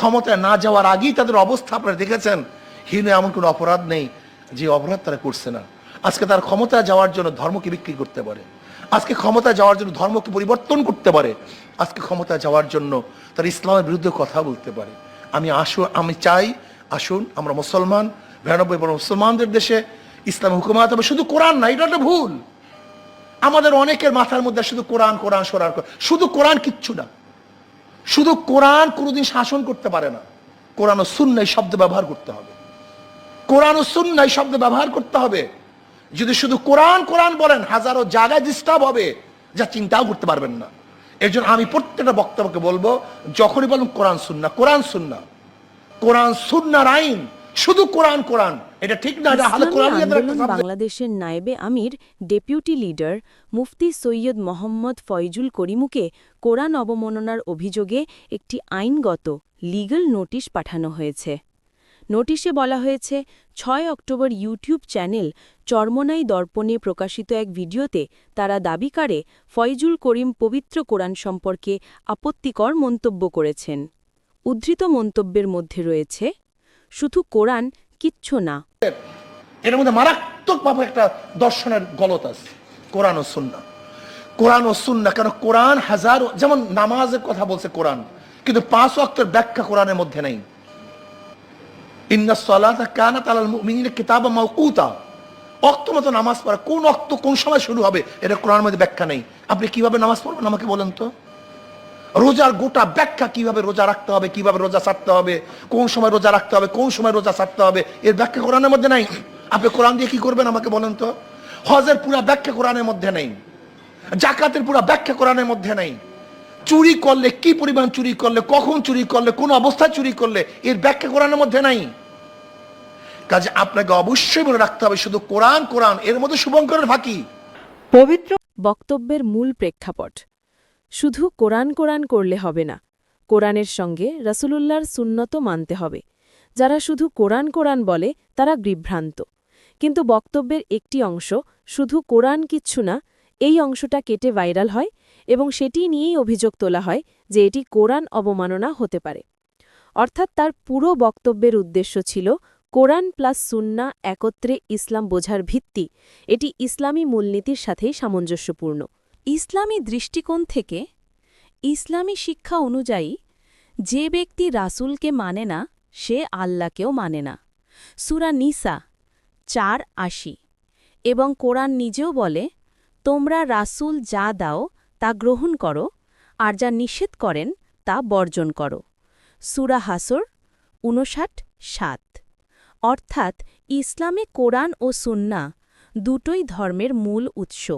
ক্ষমতায় না যাওয়ার আগেই তাদের অবস্থা আপনারা দেখেছেন। হীন এমন কোনো অপরাধ নেই যে অপরাধ তারা করছে না। আজকে তার ক্ষমতায় যাওয়ার জন্য ধর্মকে বিক্রি করতে পারে। আজকে ক্ষমতায় যাওয়ার জন্য ধর্মকে পরিবর্তন করতে পারে। আজকে ক্ষমতায় যাওয়ার জন্য তার ইসলামের বিরুদ্ধে কথা বলতে পারে। আমি আসু, আমি চাই, আসুন, আমরা মুসলমান, বিরানব্বই বড় মুসলমানদের দেশে ইসলাম হুকুমাত হবে। শুধু কোরআন না, এটা একটা ভুল। আমাদের অনেকের মাথার মধ্যে শুধু কোরআন কোরআন সরার শুধু কোরআন কিচ্ছু না। শুধু কোরআন কোনোদিন শাসন করতে পারে না। কোরআন ও সুন্নাই শব্দ ব্যবহার করতে হবে। কোরআন ও সুন্নাই শব্দ ব্যবহার করতে হবে। যদি শুধু কোরআন কোরআন বলেন, হাজারো জায়গায় ডিস্টার্ব হবে, যা চিন্তাও করতে পারবেন না। এর জন্য আমি প্রত্যেকটা বক্তব্যকে বলব, যখনই বলুন কোরআন সুন্না কোরআন সুন্না কোরআন সুন্নার আইন শুধু কোরআন কোরআন। এটা ঠিক না এটা হালে কোরআন বাংলাদেশের নায়েবে আমির ডেপুটি লিডার মুফতি সৈয়দ মোহাম্মদ ফয়জুল করিমুকে কোরআন অবমাননার অভিযোগে একটি আইনগত লিগ্যাল নোটিশ পাঠানো হয়েছে। নোটিশে বলা হয়েছে ছয় অক্টোবর ইউটিউব চ্যানেল চর্মনাই দর্পণে প্রকাশিত এক ভিডিওতে তারা দাবি করে ফয়জুল করিম পবিত্র কোরআন সম্পর্কে আপত্তিকর মন্তব্য করেছেন। উদ্ধৃত মন্তব্যের মধ্যে রয়েছে শুধু কোরআন কিচ্ছু না। এর মধ্যে মারাত্মক ভাবে একটা দর্শনের গলত আছে, কোরআন ও সুন্না কোরআন ও সুন্না কেন কোরআন হাজার, যেমন নামাজের কথা বলছে কোরআন, কিন্তু পাঁচ অক্টের ব্যাখ্যা কোরআনের মধ্যে নেই। অক্ত মতো নামাজ পড়া, কোন অক্ত কোন সময় শুরু হবে, এটা কোরআনের মধ্যে ব্যাখ্যা নেই। আপনি কীভাবে নামাজ পড়বেন আমাকে বলেন তো? রোজার গোটা ব্যাখ্যা কীভাবে রোজা রাখতে হবে, কীভাবে রোজা ছাড়তে হবে, কোন সময় রোজা রাখতে হবে, কোন সময় রোজা ছাড়তে হবে, এর ব্যাখ্যা কোরআনের মধ্যে নাই। আপনি কোরআন দিয়ে কি করবেন আমাকে বলেন তো? হজের পুরা ব্যাখ্যা কোরআনের মধ্যে নেই। জাকাতের পুরা ব্যাখ্যা কোরআনের মধ্যে নেই। চুরি করলে কি পরিমাণ চুরি করলে, কখন চুরি করলে, কোন অবস্থায় চুরি করলে, এর ব্যাখ্যা কোরআনের মধ্যে নাই। কাজে আপনাকে অবশ্যই মনে রাখতে হবে, শুধু কোরআন কোরআন, এর মধ্যে শুভঙ্করের ফাঁকি। পবিত্র বক্তব্যের মূল প্রেক্ষাপট। শুধু কোরআন কোরআন করলে হবে না। কোরআনের সঙ্গে রসুলুল্লাহর সুন্নত মানতে হবে। যারা শুধু কোরআন কোরআন বলে, তারা বিভ্রান্ত। কিন্তু বক্তব্যের একটি অংশ শুধু কোরআন কিচ্ছু না, এই অংশটা কেটে ভাইরাল হয় এবং সেটি নিয়েই অভিযোগ তোলা হয় যে এটি কোরআন অবমাননা হতে পারে। অর্থাৎ তার পুরো বক্তব্যের উদ্দেশ্য ছিল কোরআন প্লাস সুন্না একত্রে ইসলাম বোঝার ভিত্তি। এটি ইসলামী মূলনীতির সাথেই সামঞ্জস্যপূর্ণ। ইসলামী দৃষ্টিকোণ থেকে ইসলামী শিক্ষা অনুযায়ী যে ব্যক্তি রাসুলকে মানে না, সে আল্লাহকেও মানে না। সুরা নিসা চার আশি। এবং কোরআন নিজেও বলে, তোমরা রাসূল যা দাও, তা গ্রহণ করো, আর যা নিষেধ করেন, তা বর্জন করো। সুরা হাসর উনষাট সাত। অর্থাৎ ইসলামে কোরআন ও সুন্না দুটোই ধর্মের মূল উৎস।